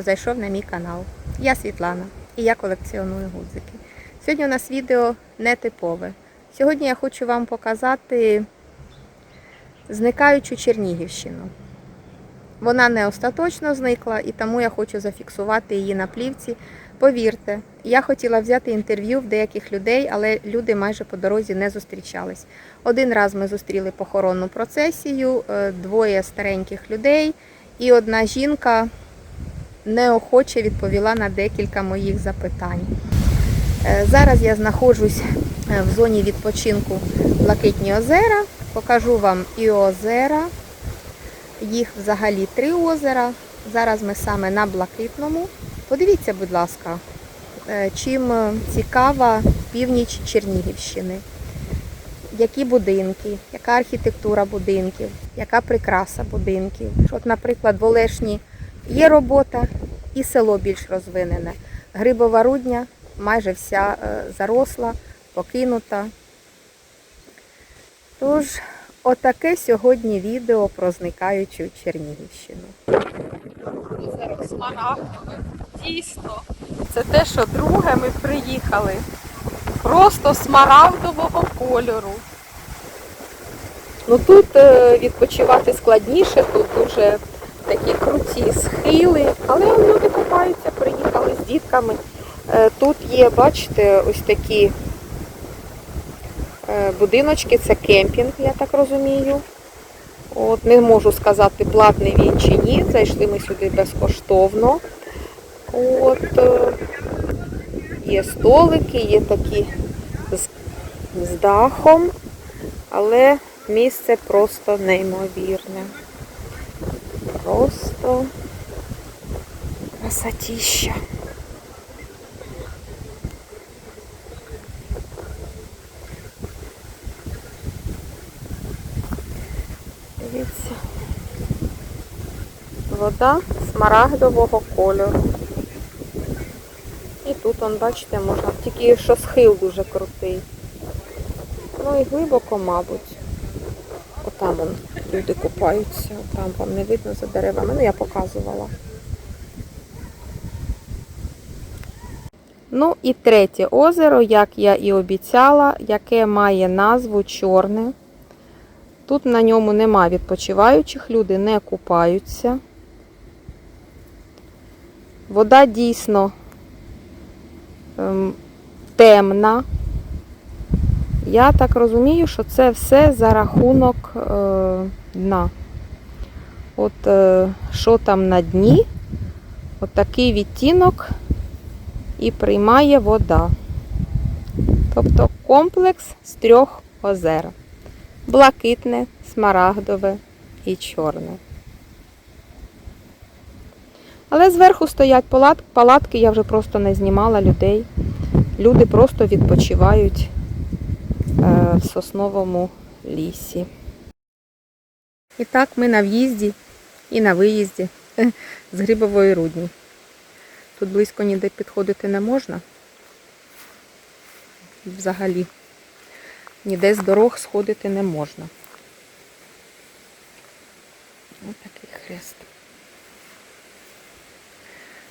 хто зайшов на мій канал. Я Світлана і я колекціоную гудзики. Сьогодні у нас відео нетипове. Сьогодні я хочу вам показати зникаючу Чернігівщину. Вона не остаточно зникла, і тому я хочу зафіксувати її на плівці. Повірте, я хотіла взяти інтерв'ю в деяких людей, але люди майже по дорозі не зустрічались. Один раз ми зустріли похоронну процесію, е, двоє стареньких людей, і одна жінка неохоче відповіла на декілька моїх запитань. Е, Зараз я знаходжусь е, в зоні відпочинку Блакитні озера. Покажу вам і озера. Їх взагалі три озера. Зараз ми саме на Блакитному. Подивіться, будь ласка, е, чим цікава північ Чернігівщини. Які будинки, яка архітектура будинків, яка прикраса будинків. От, наприклад, в Олешні є робота і село більш розвинене. Грибова рудня майже вся е, заросла, покинута. Тож, отаке сьогодні відео про зникаючу Чернігівщину. Смарагдове. Дійсно. Це те, що друге ми приїхали. Просто смарагдового кольору. Ну тут е, відпочивати складніше, тут дуже такі круті схили, але люди купаються, приїхали з дітками. Е, Тут є, бачите, ось такі е, будиночки, це кемпінг, я так розумію. От, не можу сказати, платний він чи ні. Зайшли ми сюди безкоштовно. От, е, є столики, є такі з, з дахом, але місце просто неймовірне. Просто красотища. Дивіться. Вода смарагдового кольору. І тут, он, бачите, можна, тільки що схил дуже крутий. Ну і глибоко, мабуть. Отам он, люди купаються, там вам не видно за деревами. Ну, я показувала. Ну і третє озеро, як я і обіцяла, яке має назву Чорне. Тут на ньому нема відпочиваючих, люди не купаються. Вода дійсно ем, темна. Я так розумію, що це все за рахунок е, дна. От е, що там на дні, от такий відтінок і приймає вода. Тобто комплекс з трьох озер. Блакитне, смарагдове і чорне. Але зверху стоять палатки, я вже просто не знімала людей. Люди просто відпочивають в сосновому лісі. І так ми на в'їзді і на виїзді з Грибової рудні. Тут близько ніде підходити не можна. Взагалі. Ніде з дорог сходити не можна. Ось такий хрест.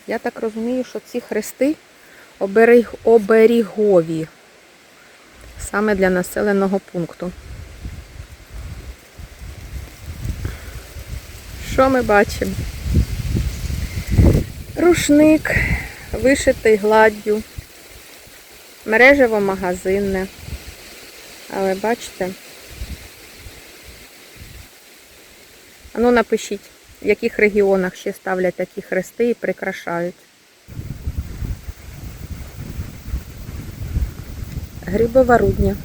Я так розумію, що ці хрести оберіг, оберігові саме для населеного пункту. Що ми бачимо? Рушник, вишитий гладдю, мережево магазинне. Але бачите? Ану напишіть, в яких регіонах ще ставлять такі хрести і прикрашають. Грибова рудня.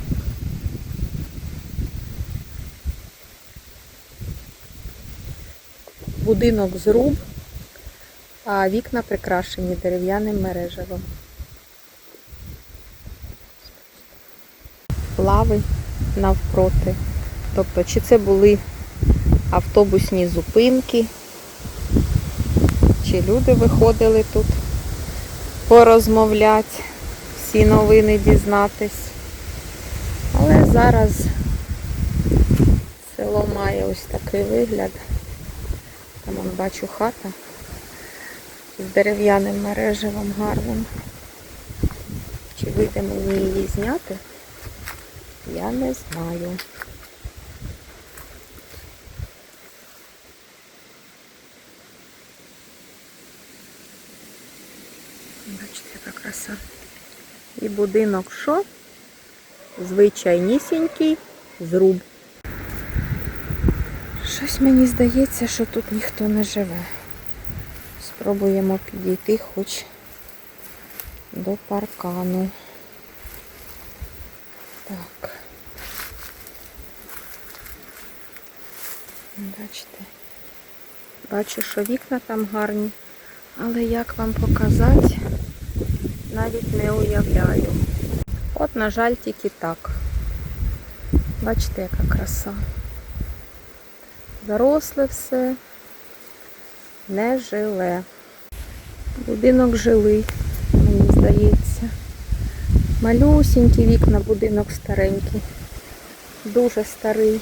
Будинок з руб, а вікна прикрашені дерев'яним мережевом. Лави навпроти. Тобто, чи це були автобусні зупинки, чи люди виходили тут порозмовляти, всі новини дізнатись. Але зараз село має ось такий вигляд. Там он бачу хата. з дерев'яним мереживом гарним. Чи вийде мені її зняти? Я не знаю. Бачите, яка краса. І будинок що? Звичайнісінький зруб. Щось мені здається, що тут ніхто не живе. Спробуємо підійти хоч до паркану. Так. Бачите. Бачу, що вікна там гарні, але як вам показати, навіть не уявляю. От, на жаль, тільки так. Бачите, яка краса. Заросле все, не жиле. Будинок жилий, мені здається. Малюсінькі вікна, будинок старенький. Дуже старий.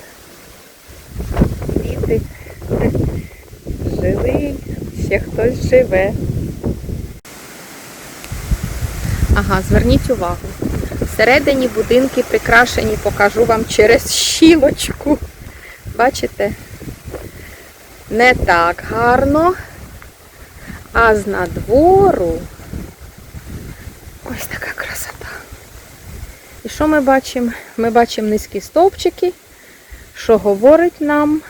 Діти живий, ще хтось живе. Ага, зверніть увагу. Всередині будинки прикрашені, покажу вам через щілочку. Бачите? Не так гарно, а з надвору ось така красота. І що ми бачимо? Ми бачимо низькі стовпчики, що говорить нам,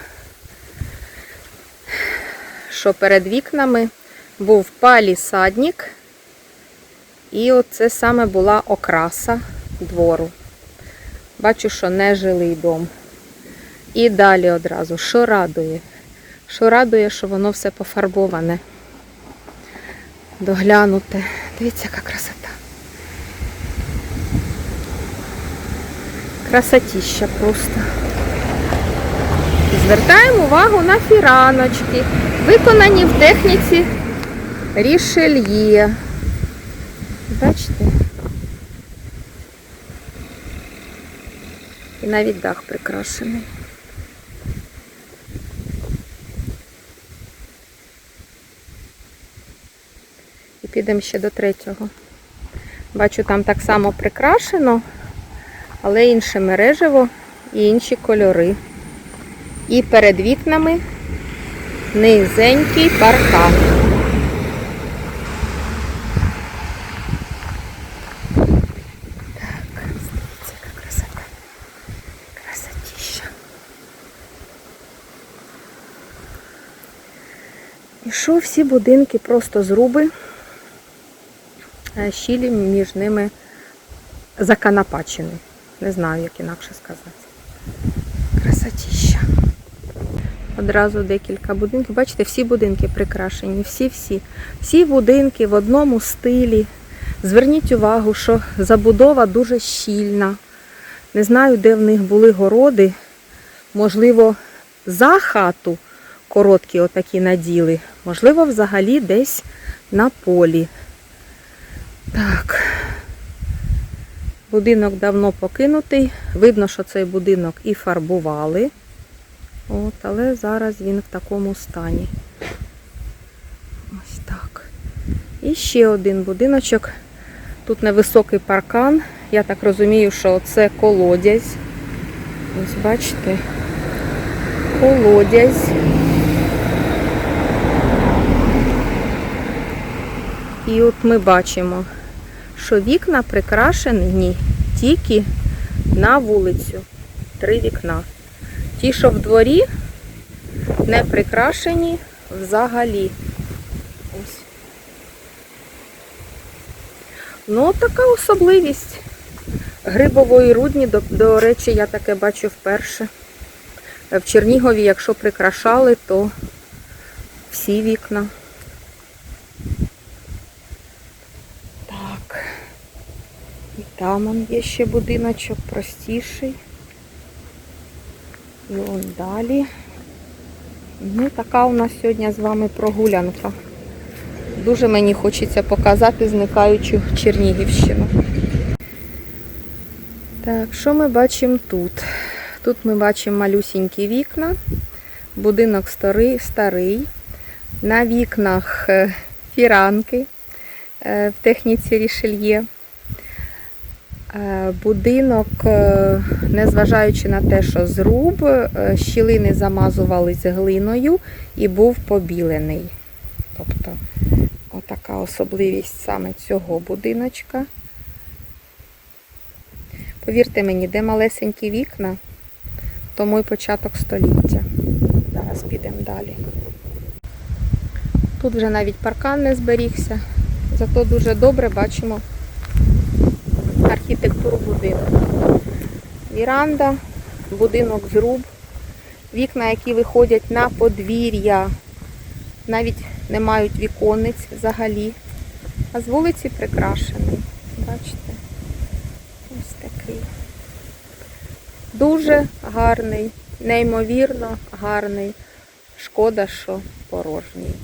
що перед вікнами був палісадник, і оце саме була окраса двору. Бачу, що не жилий дом. І далі одразу, що радує? Що радує, що воно все пофарбоване. Доглянуте. Дивіться, яка красота. Красотіща просто. Звертаємо увагу на фіраночки, виконані в техніці рішельє. Бачите? І навіть дах прикрашений. І підемо ще до третього. Бачу, там так само прикрашено, але інше мережево і інші кольори. І перед вікнами низенький паркан. Так, дивіться, яка красота. Красотища. І що всі будинки просто зруби, е, щілі між ними законопачені. Не знаю, як інакше сказати. Красотища. Одразу декілька будинків. Бачите, всі будинки прикрашені, всі-всі. Всі будинки в одному стилі. Зверніть увагу, що забудова дуже щільна. Не знаю, де в них були городи. Можливо, за хату короткі отакі наділи. Можливо, взагалі десь на полі. Так. Будинок давно покинутий. Видно, що цей будинок і фарбували. От, але зараз він в такому стані. Ось так. І ще один будиночок. Тут невисокий паркан. Я так розумію, що це колодязь. Ось бачите. Колодязь. І от ми бачимо, що вікна прикрашені тільки на вулицю. Три вікна. Ті, що в дворі, не прикрашені взагалі. Ось. Ну, така особливість. Грибової рудні, до, до речі, я таке бачу вперше. В Чернігові, якщо прикрашали, то всі вікна. Так. І там он є ще будиночок простіший. І он далі. Ну, така у нас сьогодні з вами прогулянка. Дуже мені хочеться показати зникаючу Чернігівщину. Так, що ми бачимо тут? Тут ми бачимо малюсінькі вікна. Будинок старий, старий. На вікнах е, фіранки е, в техніці рішельє. Е, Будинок, е, незважаючи на те, що зруб, е, щілини замазувались глиною і був побілений. Тобто, отака особливість саме цього будиночка. Повірте мені, де малесенькі вікна, тому і початок століття. Зараз підемо далі. Тут вже навіть паркан не зберігся, зато дуже добре бачимо архітектуру будинку. Віранда, будинок зруб, вікна, які виходять на подвір'я, навіть не мають віконниць взагалі. А з вулиці прикрашений. Бачите? Ось такий. Дуже гарний, неймовірно гарний. Шкода, що порожній.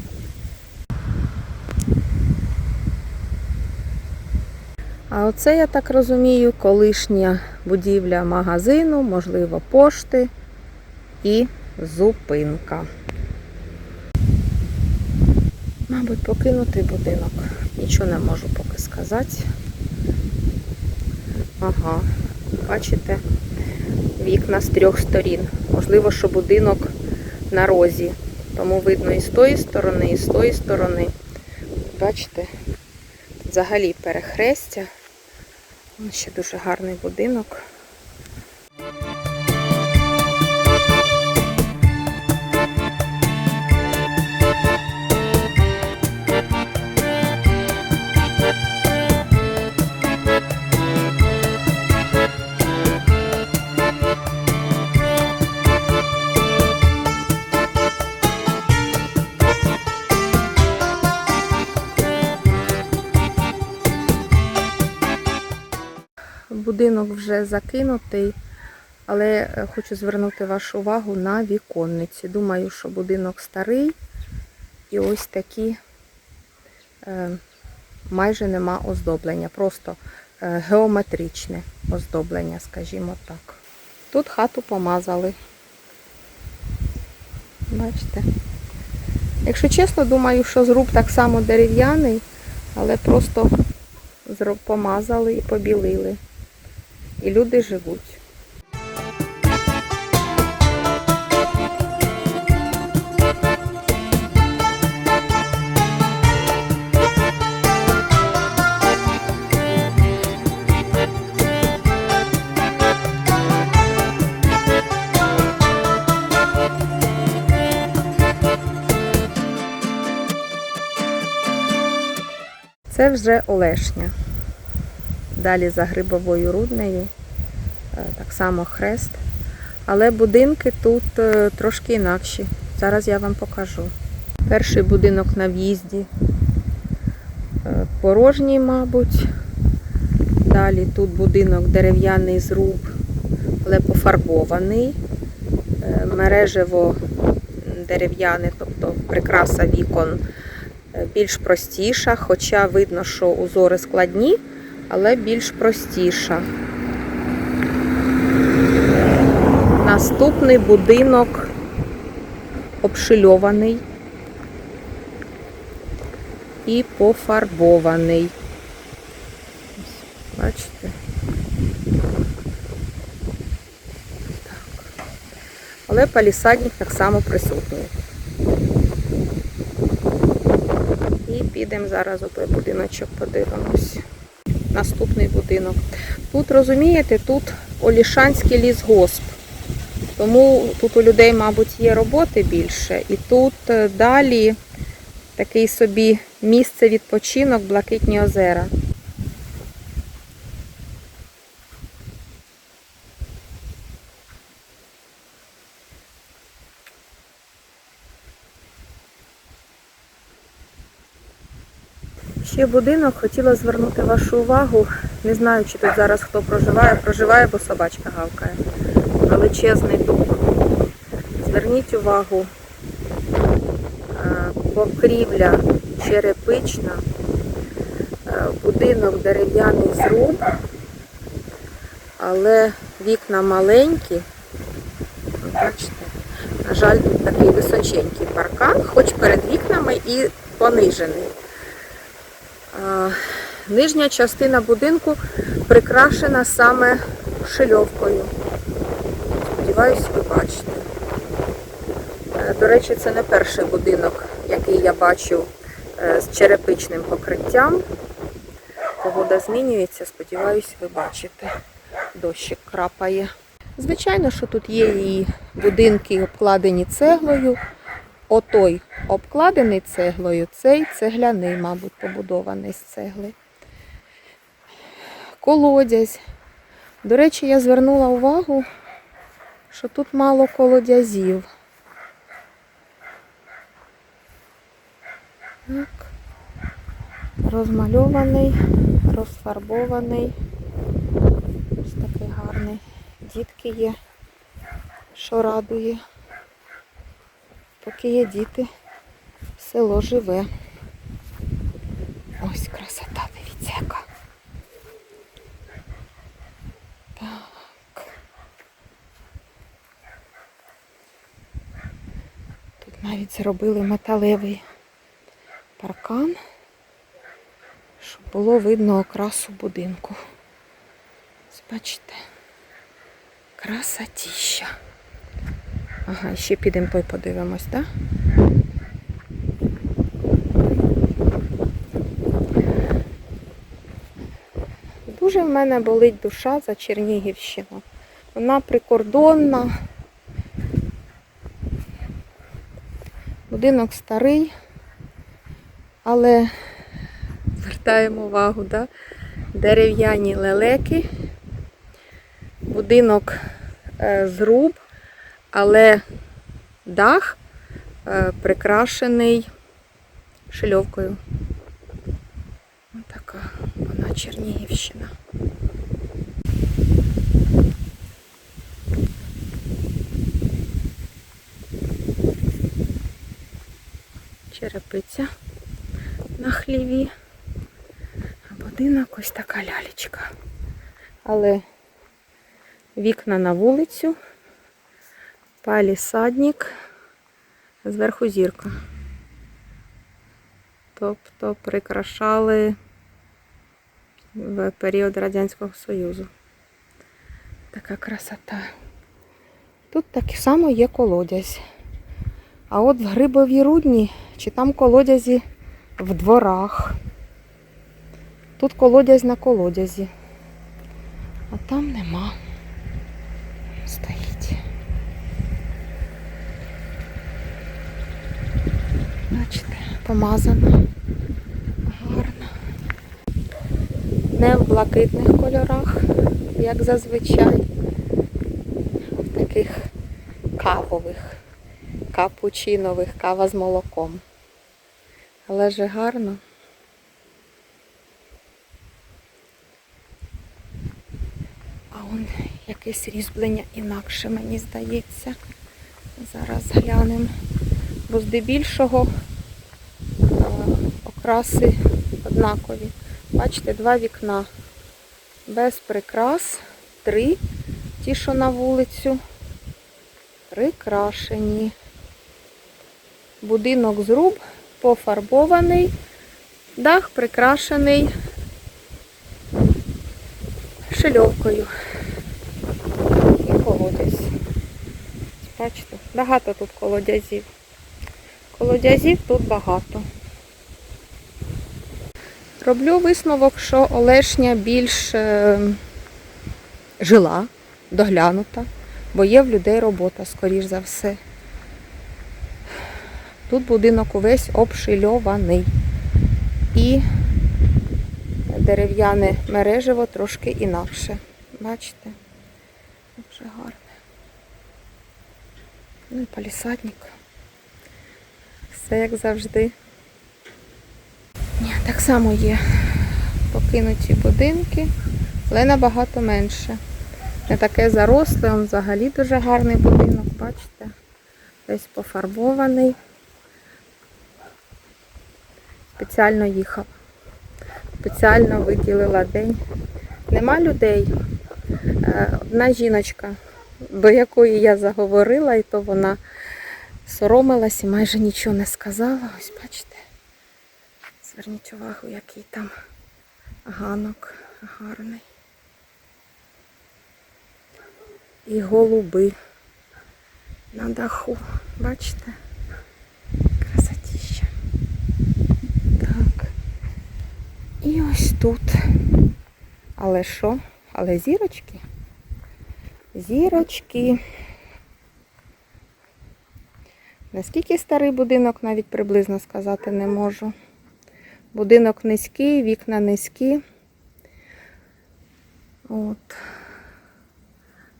А оце, я так розумію, колишня будівля магазину, можливо, пошти і зупинка. Мабуть, покинутий будинок. Нічого не можу поки сказати. Ага, бачите, вікна з трьох сторін. Можливо, що будинок на розі. Тому видно і з тої сторони, і з тої сторони. Бачите, взагалі перехрестя. Ще дуже гарний будинок. Закинутий, але е, хочу звернути вашу увагу на віконниці. Думаю, що будинок старий і ось такі е, майже нема оздоблення, просто е, геометричне оздоблення, скажімо так. Тут хату помазали. Бачите? Якщо чесно, думаю, що зруб так само дерев'яний, але просто помазали і побілили. І люди живуть. Це вже Олешня. Далі за Грибовою руднею. Е, так само хрест. Але будинки тут е, трошки інакші. Зараз я вам покажу. Перший будинок на в'їзді е, порожній, мабуть. Далі тут будинок дерев'яний зруб, але пофарбований. Мережево дерев'яне, тобто прикраса вікон більш простіша, хоча видно, що узори складні, але більш простіша. Наступний будинок обшильований і пофарбований. Бачите? Так. Але палісадник так само присутній. І підемо зараз у той будиночок подивимось. Наступний будинок. Тут, розумієте, тут Олішанський лісгосп. Тому тут у людей, мабуть, є роботи більше. І тут е, далі такий собі місце відпочинок Блакитні озера. Ще будинок хотіла звернути вашу увагу. Не знаю, чи тут зараз хто проживає. Проживає, бо собачка гавкає. Величезний дуб. Зверніть увагу, е, покрівля черепична, е, будинок дерев'яний зруб, але вікна маленькі. Бачите, на жаль, тут такий височенький паркан, хоч перед вікнами і понижений. А, Нижня частина будинку прикрашена саме шильовкою. Сподіваюсь, ви бачите. Е, До речі, це не перший будинок, який я бачу е, з черепичним покриттям. Погода змінюється, сподіваюсь, ви бачите. Дощик крапає. Звичайно, що тут є і будинки обкладені цеглою. Отой обкладений цеглою, цей цегляний, мабуть, побудований з цегли. Колодязь. До речі, я звернула увагу, що тут мало колодязів. Так. Розмальований, розфарбований. Ось такий гарний. Дітки є, що радує. Поки є діти, село живе. Ось красота, дивіться яка. Так. Тут навіть зробили металевий паркан, щоб було видно окрасу будинку. Бачите? Красотіща. Ага, ще підемо подивимось, так? Дуже в мене болить душа за Чернігівщину. Вона прикордонна. Будинок старий, але звертаємо увагу, да? дерев'яні лелеки, будинок е, зруб, але дах е, прикрашений шильовкою. Ось така вона Чернігівщина. Черепиця на хліві. А будинок ось така лялечка. Але вікна на вулицю, палісадник, зверху зірка. Тобто прикрашали в період Радянського Союзу. Така красота. Тут так само є колодязь. А от в Грибовій рудні, чи там колодязі в дворах. Тут колодязь на колодязі. А там нема. Стоїть. Бачите, помазано. Гарно. Не в блакитних кольорах, як зазвичай. а В таких кавових, капучинових, кава з молоком. Але ж гарно. А он якесь різьблення інакше, мені здається. Зараз глянемо. Бо здебільшого е, окраси однакові. Бачите, два вікна без прикрас, три, ті, що на вулицю, прикрашені. Будинок зруб пофарбований, дах прикрашений шильовкою. І колодязь. Бачите, багато тут колодязів. Колодязів тут багато. Роблю висновок, що Олешня більш е, жила, доглянута, бо є в людей робота, скоріш за все. Тут будинок увесь обшильований. І дерев'яне мережево трошки інакше. Бачите? Дуже гарне. Ну і палісадник. Все як завжди. Так само є покинуті будинки, але набагато менше. Не таке заросле, он взагалі дуже гарний будинок, бачите? Весь пофарбований. Спеціально їхав. Спеціально виділила день. Нема людей. Е, Одна жіночка, до якої я заговорила, і то вона соромилась і майже нічого не сказала. Ось бачите. Зверніть увагу, який там ганок гарний. І голуби на даху. Бачите? Красотіща. Так. І ось тут. Але що? Але зірочки? Зірочки. Наскільки старий будинок, навіть приблизно сказати не можу. Будинок низький, вікна низькі. От.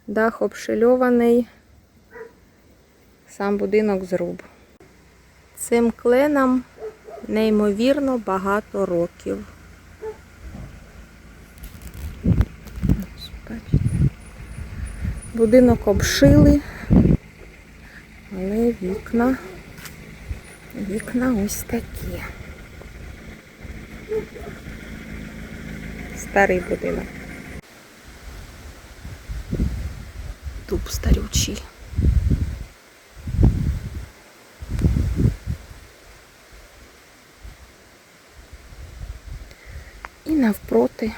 Дах обшильований. Сам будинок зруб. Цим кленам неймовірно багато років. Будинок обшили, але вікна, вікна ось такі. Старий будинок. Дуб старючий. І навпроти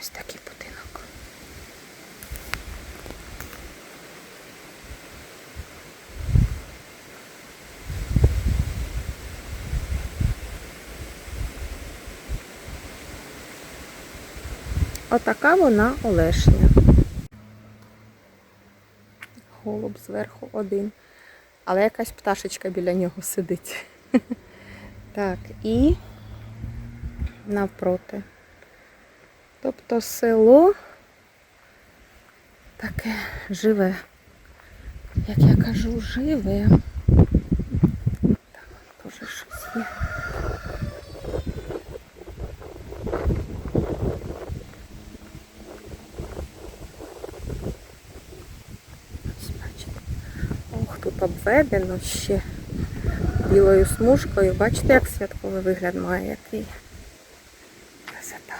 ось такий будинок. Отака вона Олешня. Голуб зверху один. Але якась пташечка біля нього сидить. Так, і навпроти. Тобто село таке живе. Як я кажу, живе. Там теж щось є. Ось бачите. Ох, тут обведено ще білою смужкою. Бачите, як святковий вигляд має який. Красота.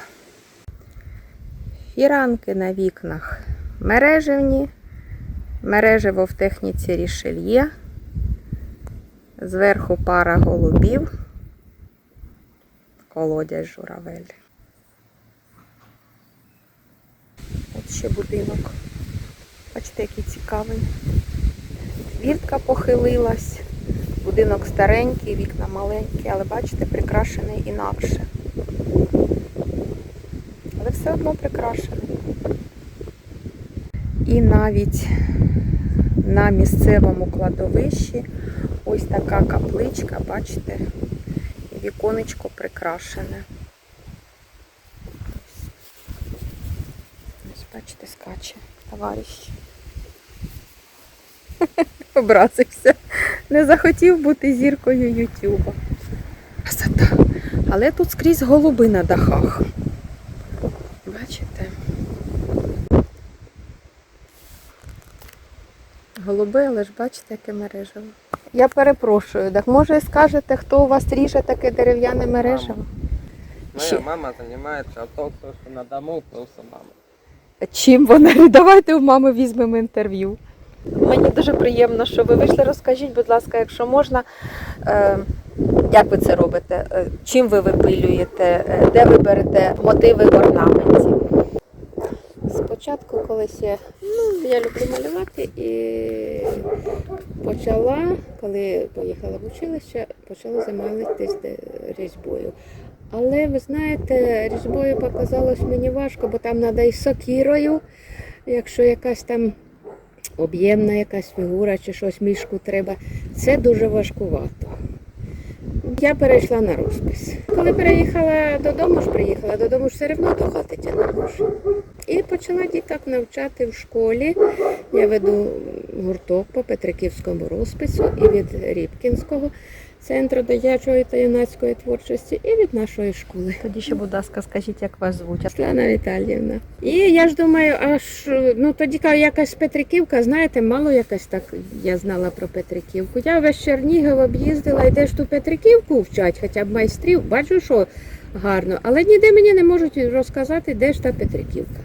Фіранки на вікнах мережевні. Мережево в техніці рішельє. Зверху пара голубів. Колодязь журавель. От ще будинок. Бачите, який цікавий. Віртка похилилась. Будинок старенький, вікна маленькі, але бачите, прикрашений інакше. Але все одно прикрашений. І навіть на місцевому кладовищі ось така капличка, бачите, віконечко прикрашене. Ось, бачите, скаче товариш. Образився. Не захотів бути зіркою Ютуба. Красота. Але тут скрізь голуби на дахах. Бачите? Голуби, але ж бачите, яке мережево. Я перепрошую, так може скажете, хто у вас ріже таке дерев'яне мережево? Моя Ще- мама занимается, а то, кто что на дому, просто мама. Чим вона? Давайте у мами візьмемо інтерв'ю. Мені дуже приємно, що ви вийшли. Розкажіть, будь ласка, якщо можна, е, як ви це робите? Е, Чим ви випилюєте? Е, Де ви берете мотиви в орнаменті? Спочатку, колись я, ну, я люблю малювати і почала, коли поїхала в училище, почала займатися різьбою. Але ви знаєте, різьбою показалось мені важко, бо там треба і сокірою, якщо якась там об'ємна якась фігура чи щось мішку треба. Це дуже важкувато. Я перейшла на розпис. Коли переїхала додому, ж приїхала додому, ж все одно до хати тягнула. І почала діток навчати в школі. Я веду гурток по Петриківському розпису і від Рібкінського центру дитячої та юнацької творчості, і від нашої школи. Тоді ще, будь ласка, скажіть, як вас звуть. Світлана Віталіївна. І я ж думаю, аж ну тоді якась Петриківка, знаєте, мало якась так я знала про Петриківку. Я весь Чернігів об'їздила, і де ж ту Петриківку вчать, хоча б майстрів, бачу, що гарно, але ніде мені не можуть розказати, де ж та Петриківка.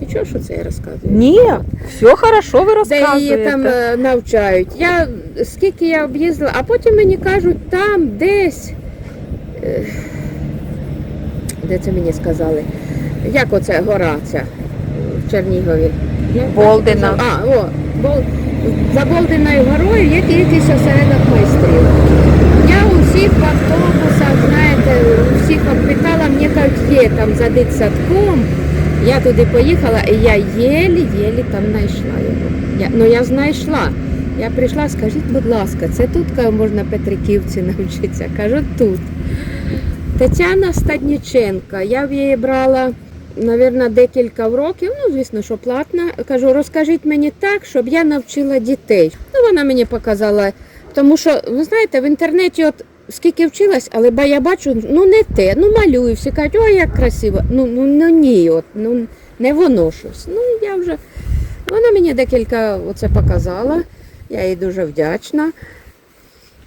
Ти чого що це я розказую? Ні, все хорошо, ви Де розказуєте. її там е, навчають. Я скільки я об'їздила, а потім мені кажуть, там десь. е, Де це мені сказали? Як оце гора ця в Чернігові? Як Болдина. А, о, Бол... за Болдиною горою є якийсь осередок майстрів. Я у всіх в автобусах, знаєте, у всіх обпитала, мені кажуть, є там за дитсадком. Я туди поїхала і я єлі-єлі там знайшла його. Я, ну я знайшла. Я прийшла, скажіть, будь ласка, це тут можна Петриківці навчитися? Кажу, тут. Тетяна Стадніченка, я в її брала, мабуть, декілька років, ну, звісно, що платна. Кажу, розкажіть мені так, щоб я навчила дітей. Ну, вона мені показала, тому що, ви знаєте, в інтернеті от скільки вчилась, але ба- я бачу, ну не те, ну малюю, всі кажуть, ой, як красиво. Ну, ну, ну ні, от, ну не воно щось. Ну, я вже, вона мені декілька оце показала, я їй дуже вдячна.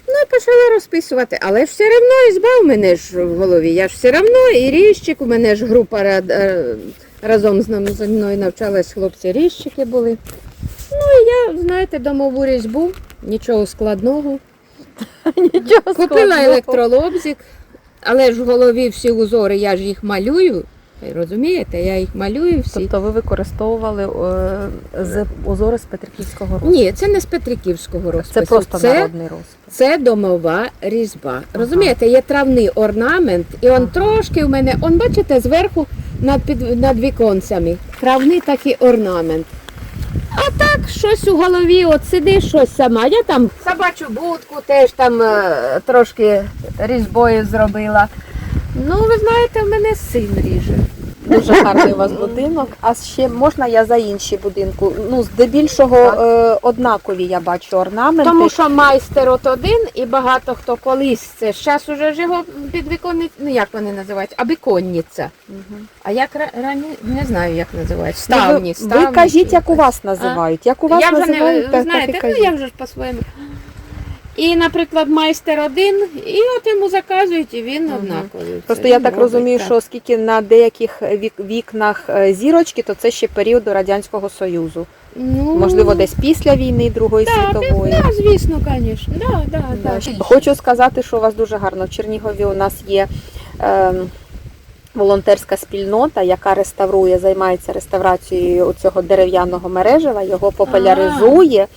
Ну, і почала розписувати, але ж все одно і збав мене ж в голові. Я ж все одно і ріжчик, у мене ж група е, разом з мною навчались хлопці ріжчики були. Ну і я, знаєте, домову різьбу, нічого складного. Нічого Купила електролобзик, але ж в голові всі узори, я ж їх малюю. Розумієте, я їх малюю всі. Тобто ви використовували е, з узори з Петриківського розпису? Ні, це не з Петриківського розпису. Це просто це, народний розпис. це домова різьба. Розумієте, є травний орнамент, і он трошки у мене, он бачите, зверху над, під, над віконцями. Травний такий орнамент. А так, щось у голові, от сидиш щось сама. Я там собачу будку теж там е, трошки різьбою зробила. Ну, ви знаєте, в мене син ріже. Дуже гарний у вас будинок. А ще можна я за інші будинку? Ну, здебільшого е, однакові я бачу орнаменти. Тому що майстер от один і багато хто колись це. Зараз уже ж його підвіконниця, ну як вони називають, абіконниця. Мгм. А як ра- рані не знаю, як називають. Ну, ви- Ставні, ви, кажіть, як у вас називають. Як у вас я вже називають, не так, так і ну кажіть. я вже ж по-своєму. І, наприклад, майстер один, і от йому заказують, і він однаковий. Просто я так розумію, так. що оскільки на деяких вік, вікнах е, зірочки, то це ще періоду Радянського Союзу. ну, Можливо, десь після війни Другої да, світової. Да, звісно, звісно. Да, да, Да. да. Хочу сказати, що у вас дуже гарно. В Чернігові у нас є е, волонтерська спільнота, яка реставрує, займається реставрацією цього дерев'яного мережева, його популяризує.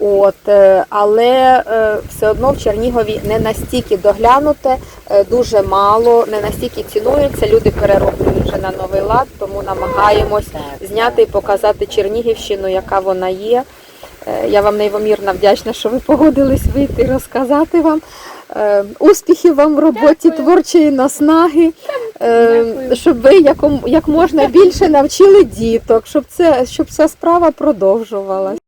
От, е, але е, все одно в Чернігові не настільки доглянуте, е, дуже мало, не настільки цінується. Люди перероблюють вже на новий лад, тому намагаємось зняти і показати Чернігівщину, яка вона є. Я вам неймовірно вдячна, що ви погодились вийти і розказати вам. Успіхів вам в роботі Дякую. творчої наснаги, Дякую. щоб ви яком- як можна більше навчили діток, щоб, це, щоб ця справа продовжувалась.